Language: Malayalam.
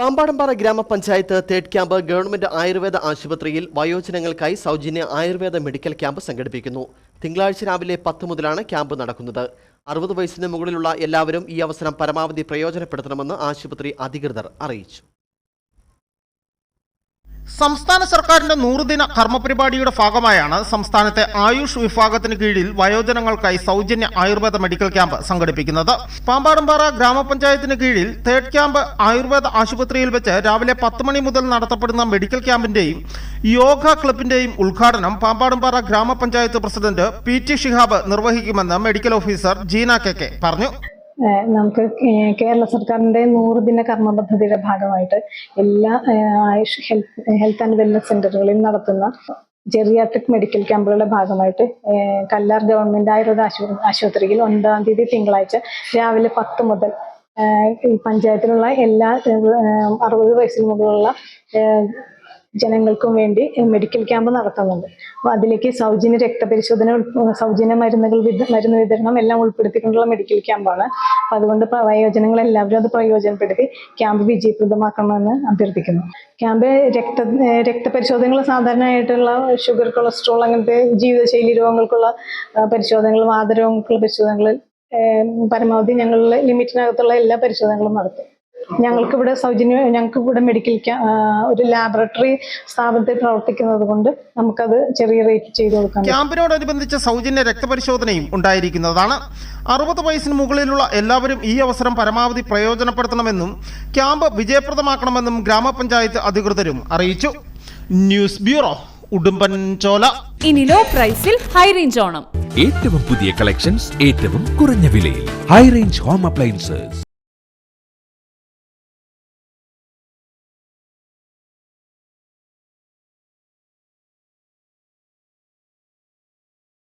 പാമ്പാടമ്പാറ ഗ്രാമപഞ്ചായത്ത് തേർഡ് ക്യാമ്പ് ഗവൺമെന്റ് ആയുർവേദ ആശുപത്രിയിൽ വയോജനങ്ങൾക്കായി സൗജന്യ ആയുർവേദ മെഡിക്കൽ ക്യാമ്പ് സംഘടിപ്പിക്കുന്നു. തിങ്കളാഴ്ച രാവിലെ പത്ത് മുതലാണ് ക്യാമ്പ് നടക്കുന്നത്. അറുപത് വയസ്സിന് മുകളിലുള്ള എല്ലാവരും ഈ അവസരം പരമാവധി പ്രയോജനപ്പെടുത്തണമെന്ന് ആശുപത്രി അധികൃതർ അറിയിച്ചു. സംസ്ഥാന സർക്കാരിന്റെ നൂറുദിന കർമ്മപരിപാടിയുടെ ഭാഗമായാണ് സംസ്ഥാനത്തെ ആയുഷ് വിഭാഗത്തിന് കീഴിൽ വയോജനങ്ങൾക്കായി സൗജന്യ ആയുർവേദ മെഡിക്കൽ ക്യാമ്പ് സംഘടിപ്പിക്കുന്നത്. പാമ്പാടംപാറ ഗ്രാമപഞ്ചായത്തിന് കീഴിൽ തേർഡ് ക്യാമ്പ് ആയുർവേദ ആശുപത്രിയിൽ വെച്ച് രാവിലെ പത്ത് മണി മുതൽ നടത്തപ്പെടുന്ന മെഡിക്കൽ ക്യാമ്പിന്റെയും യോഗ ക്ലബിന്റെയും ഉദ്ഘാടനം പാമ്പാടുംപാറ ഗ്രാമപഞ്ചായത്ത് president P T Shihab നിർവഹിക്കുമെന്ന് medical officer Jeena K K പറഞ്ഞു. നമുക്ക് കേരള സർക്കാരിന്റെ നൂറ് ദിന കർമ്മ പദ്ധതിയുടെ ഭാഗമായിട്ട് എല്ലാ Ayush health health and wellness സെന്ററുകളിൽ നടത്തുന്ന ജെറിയാട്രിക് മെഡിക്കൽ ക്യാമ്പുകളുടെ ഭാഗമായിട്ട് കല്ലാർ ഗവൺമെന്റ് ആയുർവേദ ആശു- ആശുപത്രിയിൽ ഒൻപതാം തീയതി തിങ്കളാഴ്ച രാവിലെ പത്ത് മുതൽ പഞ്ചായത്തിലുള്ള എല്ലാ അറുപത് വയസ്സിന് മുകളിലുള്ള ജനങ്ങൾക്കും വേണ്ടി മെഡിക്കൽ ക്യാമ്പ് നടത്തുന്നുണ്ട് അപ്പോൾ അതിലേക്ക് സൗജന്യ രക്തപരിശോധന സൗജന്യ മരുന്നുകൾ മരുന്ന് വിതരണം എല്ലാം ഉൾപ്പെടുത്തിക്കൊണ്ടുള്ള മെഡിക്കൽ ക്യാമ്പാണ് അപ്പോൾ അതുകൊണ്ട് വയോജനങ്ങൾ എല്ലാവരും അത് പ്രയോജനപ്പെടുത്തി ക്യാമ്പ് വിജയപ്രദമാക്കണമെന്ന് അഭ്യർത്ഥിക്കുന്നു. ക്യാമ്പ് രക്ത രക്തപരിശോധനകൾ സാധാരണയായിട്ടുള്ള ഷുഗർ കൊളസ്ട്രോൾ അങ്ങനത്തെ ജീവിതശൈലി രോഗങ്ങൾക്കുള്ള പരിശോധനകൾ വാതരോഗങ്ങൾക്കുള്ള പരിശോധനകൾ പരമാവധി ഞങ്ങളുടെ ലിമിറ്റിനകത്തുള്ള എല്ലാ പരിശോധനകളും നടത്തും. ഞങ്ങൾക്ക് ഇവിടെ സൗജന്യ ഞങ്ങൾക്ക് ഇവിടെ മെഡിക്കൽ ഒരു ലാബറട്ടറി സ്ഥാപനത്തിൽ പ്രവർത്തിക്കുന്നത് കൊണ്ട് നമുക്കത് ചെറിയ റേറ്റ് ചെയ്ത് കൊടുക്കാം ക്യാമ്പിനോടനുബന്ധിച്ച സൗജന്യ രക്തപരിശോധനയും ഉണ്ടായിരിക്കുന്നതാണ്. അറുപത് വയസ്സിന് മുകളിലുള്ള എല്ലാവരും ഈ അവസരം പരമാവധി പ്രയോജനപ്പെടുത്തണമെന്നും ക്യാമ്പ് വിജയപ്രദമാക്കണമെന്നും ഗ്രാമപഞ്ചായത്ത് അധികൃതരും അറിയിച്ചു. ന്യൂസ് ബ്യൂറോ ഉടുമ്പൻചോല ഇനി ലോ പ്രൈസിൽ ഹൈ റേഞ്ച് ഓണം. ഏറ്റവും പുതിയ കളക്ഷൻസ് ഏറ്റവും കുറഞ്ഞ വിലയിൽ. High range home appliances